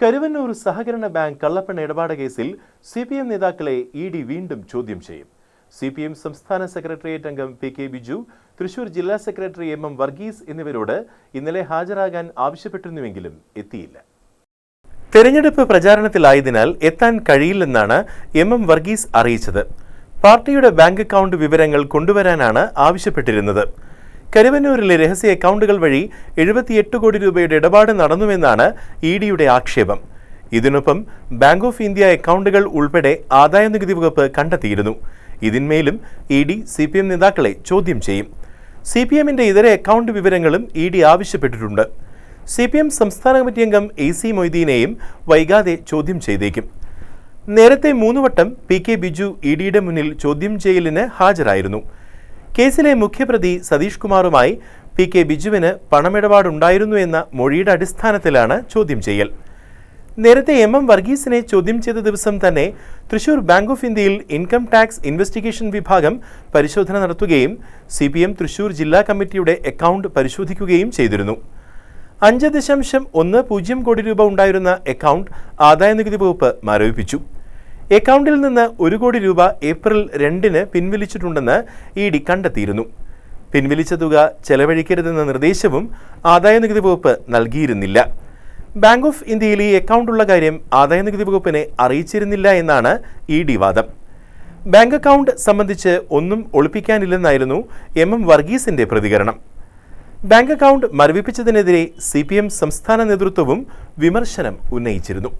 കരുവന്നൂർ സഹകരണ ബാങ്ക് കള്ളപ്പണ ഇടപാട് കേസിൽ സി പി എം നേതാക്കളെ ഇ ഡി വീണ്ടും ചോദ്യം ചെയ്യും. സി പി എം സംസ്ഥാന സെക്രട്ടേറിയറ്റ് അംഗം പി കെ ബിജു തൃശൂർ ജില്ലാ സെക്രട്ടറി എം എം വർഗീസ് എന്നിവരോട് ഇന്നലെ ഹാജരാകാൻ ആവശ്യപ്പെട്ടിരുന്നുവെങ്കിലും എത്തിയില്ല. തെരഞ്ഞെടുപ്പ് പ്രചാരണത്തിലായതിനാൽ എത്താൻ കഴിയില്ലെന്നാണ് എം എം വർഗീസ് അറിയിച്ചത്. പാർട്ടിയുടെ ബാങ്ക് അക്കൗണ്ട് വിവരങ്ങൾ കൊണ്ടുവരാനാണ് ആവശ്യപ്പെട്ടിരുന്നത്. കരുവന്നൂരിലെ രഹസ്യ അക്കൗണ്ടുകൾ വഴി എഴുപത്തിയെട്ട് കോടി രൂപയുടെ ഇടപാട് നടന്നുവെന്നാണ് ഇ ഡിയുടെ ആക്ഷേപം. ഇതിനൊപ്പം ബാങ്ക് ഓഫ് ഇന്ത്യ അക്കൗണ്ടുകൾ ഉൾപ്പെടെ ആദായ നികുതി വകുപ്പ് കണ്ടെത്തിയിരുന്നു. ഇതിന്മേലും E D C P M നേതാക്കളെ ചോദ്യം ചെയ്യും. സി പി എമ്മിന്റെ ഇതര അക്കൗണ്ട് വിവരങ്ങളും ഇ ഡി ആവശ്യപ്പെട്ടിട്ടുണ്ട്. സി പി എം സംസ്ഥാന കമ്മിറ്റി അംഗം എ സി മൊയ്തീനെയും വൈകാതെ ചോദ്യം ചെയ്തേക്കും. നേരത്തെ മൂന്നുവട്ടം പി കെ ബിജു ഇ ഡിയുടെ മുന്നിൽ ചോദ്യം ചെയ്യലിന് ഹാജരായിരുന്നു. കേസിലെ മുഖ്യപ്രതി സതീഷ് കുമാറുമായി പി കെ ബിജുവിന് പണമിടപാടുണ്ടായിരുന്നു എന്ന മൊഴിയുടെ അടിസ്ഥാനത്തിലാണ് ചോദ്യം ചെയ്യൽ. നേരത്തെ എം എം വർഗീസിനെ ചോദ്യം ചെയ്ത ദിവസം തന്നെ തൃശൂർ ബാങ്ക് ഓഫ് ഇന്ത്യയിൽ ഇൻകം ടാക്സ് ഇൻവെസ്റ്റിഗേഷൻ വിഭാഗം പരിശോധന നടത്തുകയും സി പി എം തൃശൂർ ജില്ലാ കമ്മിറ്റിയുടെ അക്കൗണ്ട് പരിശോധിക്കുകയും ചെയ്തിരുന്നു. അഞ്ച് ദശാംശം ഒന്ന് പൂജ്യം കോടി രൂപ ഉണ്ടായിരുന്ന അക്കൗണ്ട് ആദായനികുതി വകുപ്പ് മരവിപ്പിച്ചു. അക്കൗണ്ടിൽ നിന്ന് ഒരു കോടി രൂപ ഏപ്രിൽ രണ്ടിന് പിൻവലിച്ചിട്ടുണ്ടെന്ന് ഇ ഡി കണ്ടെത്തിയിരുന്നു. പിൻവലിച്ച തുക ചെലവഴിക്കരുതെന്ന നിർദ്ദേശവും ആദായനികുതി വകുപ്പ് നൽകിയിരുന്നില്ല. ബാങ്ക് ഓഫ് ഇന്ത്യയിൽ ഈ അക്കൗണ്ടുള്ള കാര്യം ആദായനികുതി വകുപ്പിനെ അറിയിച്ചിരുന്നില്ല എന്നാണ് ഇ ഡി വാദം. ബാങ്ക് അക്കൗണ്ട് സംബന്ധിച്ച് ഒന്നും ഒളിപ്പിക്കാനില്ലെന്നായിരുന്നു എം എം വർഗീസിന്റെ പ്രതികരണം. ബാങ്ക് അക്കൗണ്ട് മരവിപ്പിച്ചതിനെതിരെ സി സംസ്ഥാന നേതൃത്വവും വിമർശനം ഉന്നയിച്ചിരുന്നു.